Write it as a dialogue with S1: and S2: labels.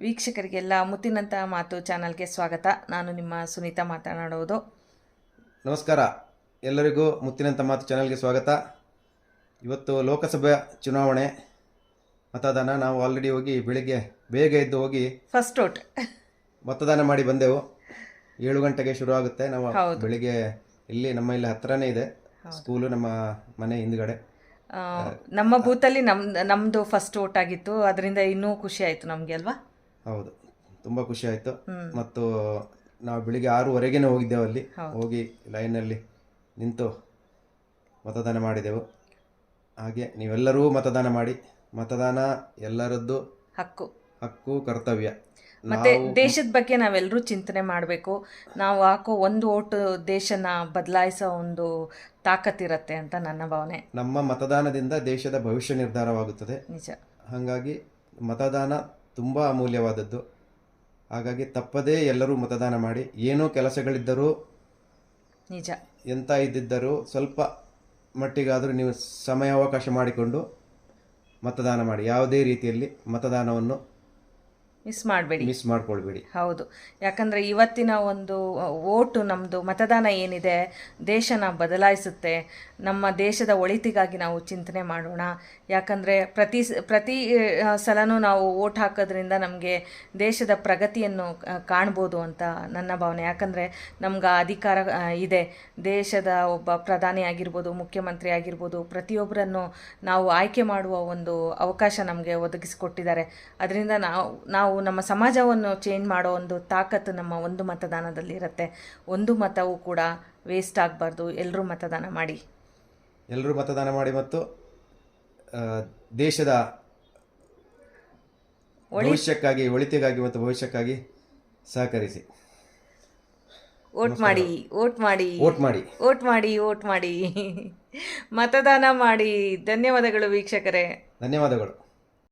S1: ವೀಕ್ಷಕರಿಗೆಲ್ಲ ಮುತ್ತಿನಂಥ ಮಾತು ಚಾನಲ್ಗೆ ಸ್ವಾಗತ. ನಾನು ನಿಮ್ಮ ಸುನೀತಾ ಮಾತನಾಡುವುದು.
S2: ನಮಸ್ಕಾರ. ಎಲ್ಲರಿಗೂ ಮುತ್ತಿನಂತ ಮಾತು ಚಾನಲ್ಗೆ ಸ್ವಾಗತ. ಇವತ್ತು ಲೋಕಸಭೆ ಚುನಾವಣೆ ಮತದಾನ. ನಾವು ಆಲ್ರೆಡಿ ಹೋಗಿ ಬೆಳಿಗ್ಗೆ ಬೇಗ ಎದ್ದು ಹೋಗಿ
S1: ಫಸ್ಟ್ ಓಟ್
S2: ಮತದಾನ ಮಾಡಿ ಬಂದೆವು. ಏಳು ಗಂಟೆಗೆ ಶುರು ಆಗುತ್ತೆ. ನಾವು
S1: ಹೌದು.
S2: ಬೆಳಿಗ್ಗೆ ಇಲ್ಲಿ ನಮ್ಮ ಇಲ್ಲಿ ಹತ್ರನೇ ಇದೆ. ಸ್ಕೂಲು ನಮ್ಮ ಮನೆ ಹಿಂದ್ಗಡೆ.
S1: ಆ, ನಮ್ಮ ಬೂತಲ್ಲಿ ನಮ್ ನಮ್ಮದು ಫಸ್ಟ್ ಓಟ್ ಆಗಿತ್ತು. ಅದರಿಂದ ಇನ್ನೂ ಖುಷಿ ಆಯಿತು ನಮಗೆ ಅಲ್ವಾ?
S2: ಹೌದು. ತುಂಬ ಖುಷಿ ಆಯಿತು. ಮತ್ತು ನಾವು ಬೆಳಿಗ್ಗೆ ಆರೂವರೆಗೇನೆ ಹೋಗಿದ್ದೆವು ಅಲ್ಲಿ. ಹೋಗಿ ಲೈನಲ್ಲಿ ನಿಂತು ಮತದಾನ ಮಾಡಿದೆವು. ಹಾಗೆ ನೀವೆಲ್ಲರೂ ಮತದಾನ ಮಾಡಿ. ಮತದಾನ ಎಲ್ಲರದ್ದು
S1: ಹಕ್ಕು.
S2: ಹಕ್ಕು ಕರ್ತವ್ಯ.
S1: ಮತ್ತೆ ದೇಶದ ಬಗ್ಗೆ ನಾವೆಲ್ಲರೂ ಚಿಂತನೆ ಮಾಡಬೇಕು. ನಾವು ಹಾಕೋ ಒಂದು ಓಟು ದೇಶನ ಬದಲಾಯಿಸೋ ಒಂದು ತಾಕತ್ತಿರತ್ತೆ ಅಂತ ನನ್ನ ಭಾವನೆ.
S2: ನಮ್ಮ ಮತದಾನದಿಂದ ದೇಶದ ಭವಿಷ್ಯ ನಿರ್ಧಾರವಾಗುತ್ತದೆ.
S1: ನಿಜ.
S2: ಹಾಗಾಗಿ ಮತದಾನ ತುಂಬ ಅಮೂಲ್ಯವಾದದ್ದು. ಹಾಗಾಗಿ ತಪ್ಪದೇ ಎಲ್ಲರೂ ಮತದಾನ ಮಾಡಿ ಏನೋ ಕೆಲಸಗಳಿದ್ದರೂ
S1: ನಿಜ.
S2: ಎಂಥ ಇದ್ದಿದ್ದರೂ ಸ್ವಲ್ಪ ಮಟ್ಟಿಗಾದರೂ ನೀವು ಸಮಯಾವಕಾಶ ಮಾಡಿಕೊಂಡು ಮತದಾನ ಮಾಡಿ. ಯಾವುದೇ ರೀತಿಯಲ್ಲಿ ಮತದಾನವನ್ನು
S1: ಮಿಸ್ ಮಾಡಬೇಡಿ.
S2: ಮಿಸ್ ಮಾಡ್ಕೊಳ್ಬೇಡಿ.
S1: ಹೌದು. ಯಾಕಂದರೆ ಇವತ್ತಿನ ಒಂದು ಓಟು ನಮ್ಮದು ಮತದಾನ ಏನಿದೆ ದೇಶನ ಬದಲಾಯಿಸುತ್ತೆ. ನಮ್ಮ ದೇಶದ ಒಳಿತಿಗಾಗಿ ನಾವು ಚಿಂತನೆ ಮಾಡೋಣ. ಯಾಕಂದರೆ ಪ್ರತಿ ಪ್ರತಿ ಸಲನೂ ನಾವು ಓಟ್ ಹಾಕೋದ್ರಿಂದ ನಮಗೆ ದೇಶದ ಪ್ರಗತಿಯನ್ನು ಕಾಣ್ಬೋದು ಅಂತ ನನ್ನ ಭಾವನೆ. ಯಾಕಂದರೆ ನಮ್ಗೆ ಅಧಿಕಾರ ಇದೆ. ದೇಶದ ಒಬ್ಬ ಪ್ರಧಾನಿ ಆಗಿರ್ಬೋದು ಮುಖ್ಯಮಂತ್ರಿ ಆಗಿರ್ಬೋದು ಪ್ರತಿಯೊಬ್ಬರನ್ನು ನಾವು ಆಯ್ಕೆ ಮಾಡುವ ಒಂದು ಅವಕಾಶ ನಮಗೆ ಒದಗಿಸಿಕೊಟ್ಟಿದ್ದಾರೆ. ಅದರಿಂದ ನಾವು ನಾವು ನಮ್ಮ ಸಮಾಜವನ್ನು ಚೇಂಜ್ ಮಾಡೋ ಒಂದು ತಾಕತ್ತು ನಮ್ಮ ಒಂದು ಮತದಾನದಲ್ಲಿ ಇರುತ್ತೆ. ಒಂದು ಮತವು ಕೂಡ ವೇಸ್ಟ್ ಆಗಬಾರ್ದು. ಎಲ್ಲರೂ ಮತದಾನ ಮಾಡಿ.
S2: ಎಲ್ಲರೂ ಮತದಾನ ಮಾಡಿ ಮತ್ತು ದೇಶದ ಭವಿಷ್ಯಕ್ಕಾಗಿ ಒಳಿತಿಗಾಗಿ ಮತ್ತು ಭವಿಷ್ಯಕ್ಕಾಗಿ ಸಹಕರಿಸಿ.
S1: ಓಟ್ ಮಾಡಿ ಓಟ್ ಮಾಡಿ.
S2: ವೋಟ್ ಮಾಡಿ.
S1: ಓಟ್ ಮಾಡಿ ಓಟ್ ಮಾಡಿ. ಮತದಾನ ಮಾಡಿ. ಧನ್ಯವಾದಗಳು ವೀಕ್ಷಕರೇ.
S2: ಧನ್ಯವಾದಗಳು.